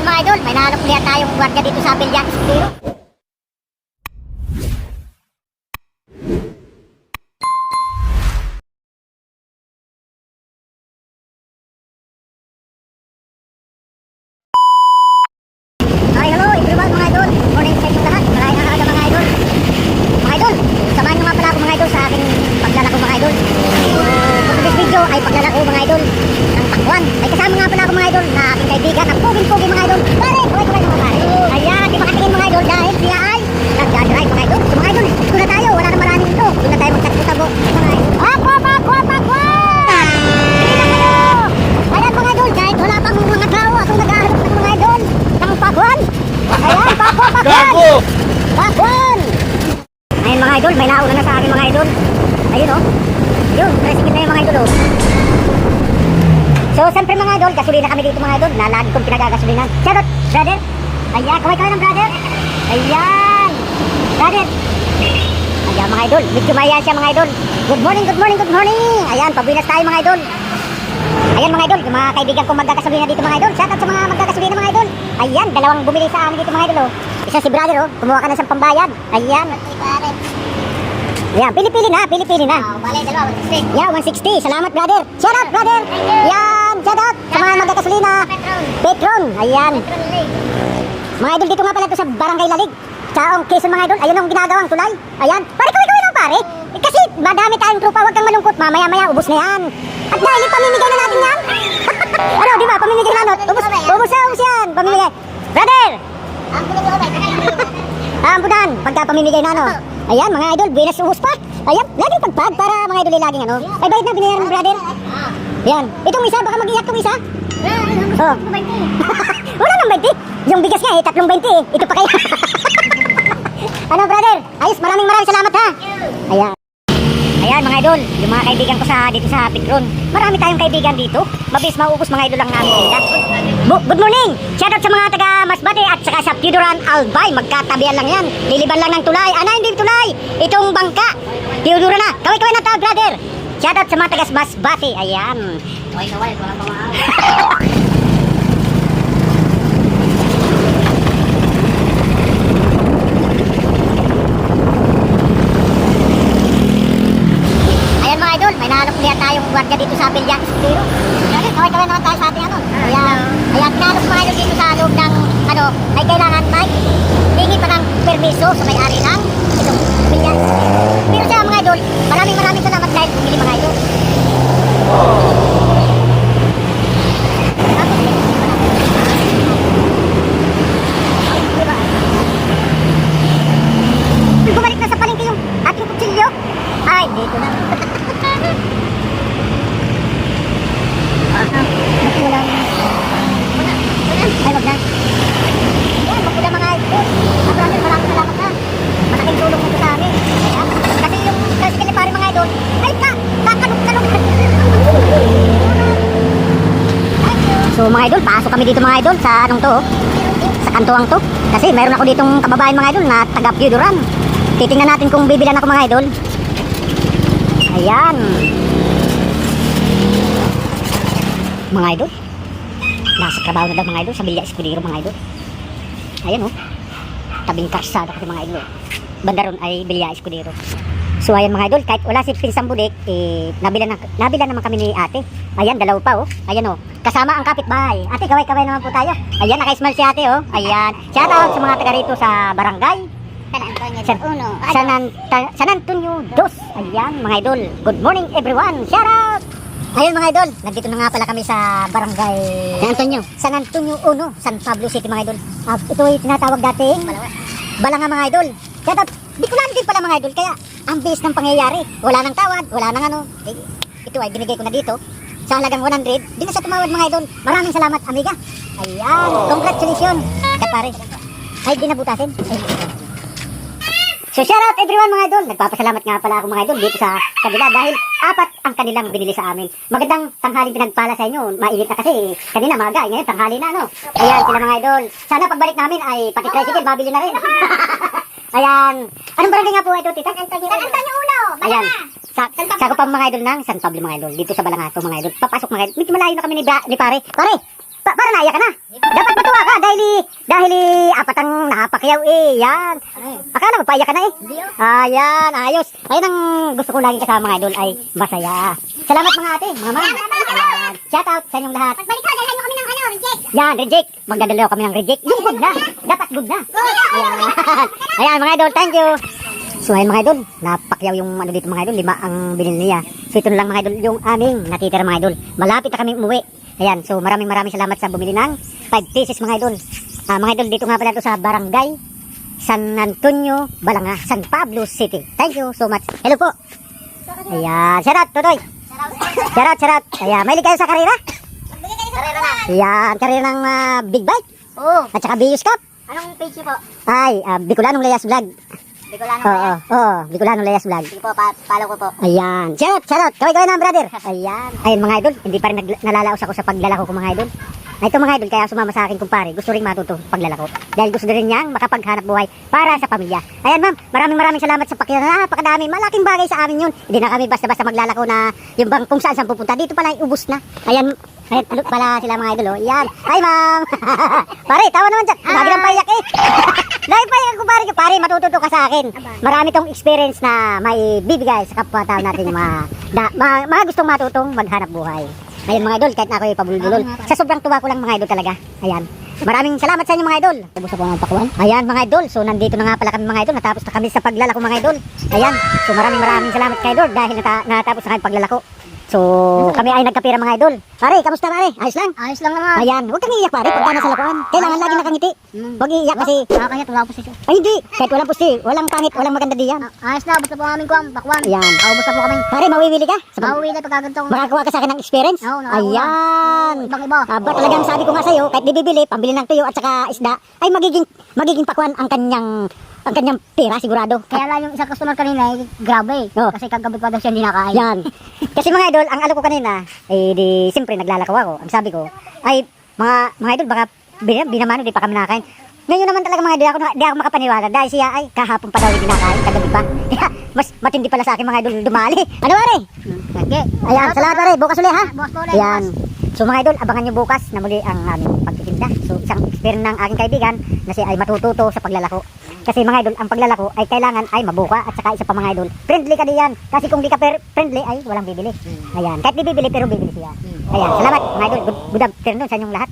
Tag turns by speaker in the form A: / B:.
A: Ayan mga idol, may nahanap ulit tayong gwardiya dito sa Bilya Escudero. Kaibigan ng pugin-pugi mga idol. Pare, kaway kaway mga pare. Ayan, di makatingin mga idol dahil siya ay nagdadrive mga idol. So mga idol, doon na tayo. Wala na maraming ito. Doon na tayo magtagpo-tabo. Mga idol. Aqua, aqua! Sige na kayo! Ayan mga idol, kahit wala pang mga tao, ako nag-ahalap ng mga idol. Ng pagwan. Ayan, pakwa, pakwan! Pakwan! Ayun mga idol, may nauna na sa akin mga idol. Ayun oh. Yun, tricycle na yung mga idol oh. So, siyempre mga idol, gasolina kami dito mga idol. Na lagi kong pinagagasolinan. Shoutout, brother. Ayan, kaway kaway ng brother. Ayan. Brother. Ayan mga idol, medyo maya siya mga idol. Good morning, good morning, good morning. Ayan, pabinas tayo mga idol. Ayan mga idol, yung mga kaibigan kong magkakasabihin dito mga idol. Shoutout sa mga magkakasabihin mga idol. Ayan, dalawang bumili sa amin dito mga idol. Oh. Isa si brother oh, kumuha ka na siyang pambayad. Ayan. Ayan, pili-pili na, pili-pili na.
B: Oh, bale, dalawa, 160.
A: Yeah, 160. Salamat brother. Shoutout brother. Ayan, shoutout sa mga magkakasalina.
B: Petron.
A: Petron. Ayan.
B: Petron Lake.
A: Mga idol dito nga pala to sa Barangay Lalig. Chaong Quezon mga idol. Ayun ang ginagawang tulay. Ayan. Pare, kaway kaway lang pare. Eh, kasi madami tayong trupa. Huwag kang malungkot. Mamaya maya ubos na yan. At dahil pamimigay na natin yan. ano, di ba? Pamimigay na natin. Ubos, ubos na, ubos yan. Pamimigay. Brother!
B: Ang?
A: Ah, ampunan. Pagka pamimigay na, ano. Ayan, mga idol. Binas ubos pa. Ayan, laging pagpag para mga idol laging ano. Ay, bayad na, binayaran brother. Yan. Itong isa, baka mag-iyak tong isa.
B: Ah,
A: Oh. Wala nang 20. Yung bigas nga eh, tatlong 20 eh. Ito pa kayo. ano brother? Ayos, maraming maraming salamat ha. Ayan. Ayan mga idol, yung mga kaibigan ko sa dito sa Petron. Marami tayong kaibigan dito. Mabilis maubos mga idol ang namin good morning! Shoutout sa mga taga Masbate at saka sa Piuduran Albay. Magkatabihan lang yan. Liliban lang ng tulay. Ano hindi tulay? Itong bangka. Piudura na. Kaway-kaway na tao brother. Shoutout sa mga taga Masbate. Ayan.
B: Kaway kaway, wala pa mga.
A: Ayan mga idol, may nahanap ulit tayong gwardiya dito sa Bilya Escudero. Kaway-kaway naman tayo sa ating ano. Ayan, ayan, pinahanap mga idol dito sa loob ng ano, ay kailangan may hingi pa ng permiso sa may-ari ng itong Bilya Escudero. Idol, maraming maraming salamat dahil bumili mga idol. Bumalik na sa palengke yung ating kutsilyo. Ay, dito na. Ah, naku lang. Ay, wag na. Yan, wag na mga idol. Maraming maraming salamat na. Malaking tulong nito sa amin. Ayan. Kasi yung tricycle ni pare mga idol, ay ka, kakanong-kanong. So mga idol, pasok kami dito mga idol sa anong to, oh. sa kantuang to. Kasi mayroon ako ditong kababayan mga idol na taga Piuduran. Titingnan natin kung bibilan ako mga idol. Ayan. Mga idol. Nasa trabaho na daw mga idol sa Bilya Escudero mga idol. Ayan oh. Tabing karsada kasi mga idol. oh. Banda ron ay Bilya Escudero. So ayan mga idol, kahit wala si Pinsang Budik, eh, nabila, na, nabila naman kami ni ate. Ayan, dalaw pa oh. Ayan oh. Kasama ang kapitbahay. Ate, kaway-kaway naman po tayo. Ayan, naka-smile si ate oh. Ayan. Shout out sa mga taga rito sa barangay.
B: San Antonio
A: San,
B: Uno.
A: San, Anta- San Antonio Dos. Ayan, mga idol. Good morning, everyone. Shout out! Ayun, mga idol. Nandito na nga pala kami sa barangay... San Antonio. San Antonio Uno, San Pablo City, mga idol. Ah, ito ay tinatawag dating... Bala nga, mga idol. Shout out. Bicolano din pala, mga idol. Kaya, ang bilis ng pangyayari. Wala nang tawad, wala nang ano. Eh, ito ay binigay ko na dito. Sa halagang 100. Di na sa tumawad, mga idol. Maraming salamat, amiga. Ayan. Congratulations. Kat pare. Ay, di nabutasin. Ay, So shout out everyone mga idol. Nagpapasalamat nga pala ako mga idol dito sa kanila dahil apat ang kanilang binili sa amin. Magandang tanghaling pinagpala sa inyo. Mainit na kasi kanina maga, ngayon tanghali na no. Ayan sila mga idol. Sana pagbalik namin ay pati tricycle mabili na rin. Ayan. Anong barangay nga po ito, tita?
B: San Antonio Uno.
A: Ayan. Sa, sakop ang mga idol ng San Pablo mga idol. Dito sa Balangato mga idol. Papasok mga idol. Medyo malayo na kami ni, ba, ni pare. Pare! Pa para naiyak ka na. Dapat matuwa ka dahil dahil apat ang napakyaw eh. Yan. Akala mo paiyak ka na eh. Ayan, ayos. Ayun ang gusto ko laging kasama mga idol ay masaya. Salamat mga ate, mga ma'am. Ayan. Shout out sa inyong lahat.
B: Pagbalik ko, dala nyo kami ng ano, reject.
A: Yan, reject. Magdadalaw kami ng reject. Yung good na. Dapat good na. Ayan. Ayan, mga idol. Thank you. So, ayun mga idol. Napakyaw yung ano dito mga idol. Lima ang binili niya. So, ito na lang mga idol. Yung aming natitira mga idol. Malapit na kami umuwi. Ayan. So, maraming maraming salamat sa bumili ng 5 pieces mga idol. Ah, mga idol, dito nga pala ito sa Barangay San Antonio, Balanga, San Pablo City. Thank you so much. Hello po. Ayan. Shout out, Totoy. Shout out, shout out. Ayan. Mahilig kayo sa karera?
B: Karera na.
A: Ayan. Karera ng ah, Big Bike.
B: Oo.
A: At saka Bios Cup.
B: Anong page po?
A: Ay, uh, Bicolanong Layas Vlog.
B: Bicolano
A: Oo, oo, Bicolanong Layas Vlog.
B: Sige po, pa follow ko po.
A: Ayan. Shout out, shout out. Kaway kaway na, brother. Ayan. Ayun mga idol, hindi pa rin nalalaos ako sa paglalako ko mga idol. Na ito mga idol, kaya sumama sa akin kumpare, gusto rin matuto paglalako. Dahil gusto rin niyang makapaghanap buhay para sa pamilya. Ayan ma'am, maraming maraming salamat sa pakiyan. Napakadami, malaking bagay sa amin yun. Hindi na kami basta-basta maglalako na yung bang kung saan saan pupunta. Dito pala ubus na. Ayan, Ano pala sila mga idol, oh. Yan. Hi, ma'am. pare, tawa naman dyan. Lagi lang payak eh. Lagi payak ko, pare. Pare, matututo ka sa akin. Marami tong experience na may bibigay sa kapwa-tao natin yung mga, da, mga, mga gustong matutong maghanap buhay. Ayun mga idol, kahit na ako ay pabulbulol. Sa sobrang tuwa ko lang mga idol talaga. Ayan. Maraming salamat sa inyo mga idol. Tapos ako ng pakuan. Ayan mga idol. So nandito na nga pala kami mga idol. Natapos na kami sa paglalako mga idol. Ayan. So maraming maraming salamat kay Lord dahil nata- natapos na kami paglalako. So kami ay nagkapira mga idol. Pare, kamusta pare? Ayos lang?
B: Ayos lang naman.
A: Ayan, huwag kang iiyak pare pagka nasa lakuan. Kailangan lagi nakangiti. Huwag iiyak kasi,
B: Nakakaya, wala po siya.
A: ay hindi, kahit walang pusti, walang pangit, walang maganda diyan.
B: Ayos na, basta po aming kuwam, bakwan.
A: Ayan.
B: Naubos na po kami.
A: Pare, mawiwili ka? Sa pag-
B: Pauwi na pagkaganto.
A: Makakuha ka sa akin ng experience?
B: Oo.
A: Ayan.
B: Ibang iba.
A: Aba, talagang sabi ko nga sa'yo, kahit di bibili, pambili ng tuyo at saka isda, ay magiging, magiging pakwan ang kanyang, ang kanyang pera sigurado.
B: Kaya lang yung isang customer kanina, eh, grabe.
A: Oh.
B: Kasi kagabi pa daw siya hindi nakain.
A: Yan. Kasi mga idol, ang alo ko kanina, eh di, siyempre naglalakaw ako. Ang sabi ko, ay, mga, mga idol, baka bin, binamano, di pa kami nakain. Ngayon naman talaga mga idol, ako, di ako makapaniwala dahil siya ay kahapon pa daw hindi nakain, kagabi pa. Mas matindi pala sa akin mga idol dumali. Ano pare?
B: Sige.
A: Ayan, salamat pare, bukas ulit ha.
B: Bukas ulit,
A: Ayan. So mga idol, abangan nyo bukas na muli ang aming pagtitinda. So isang experience ng aking kaibigan na siya ay matututo sa paglalako. Kasi mga idol, ang paglalako ay kailangan ay mabuka at saka isa pa mga idol, friendly ka diyan. Kasi kung di ka per- friendly ay walang bibili. Ayan, kahit di bibili pero bibili siya. Ayan, salamat mga idol. Good, good afternoon sa inyong lahat.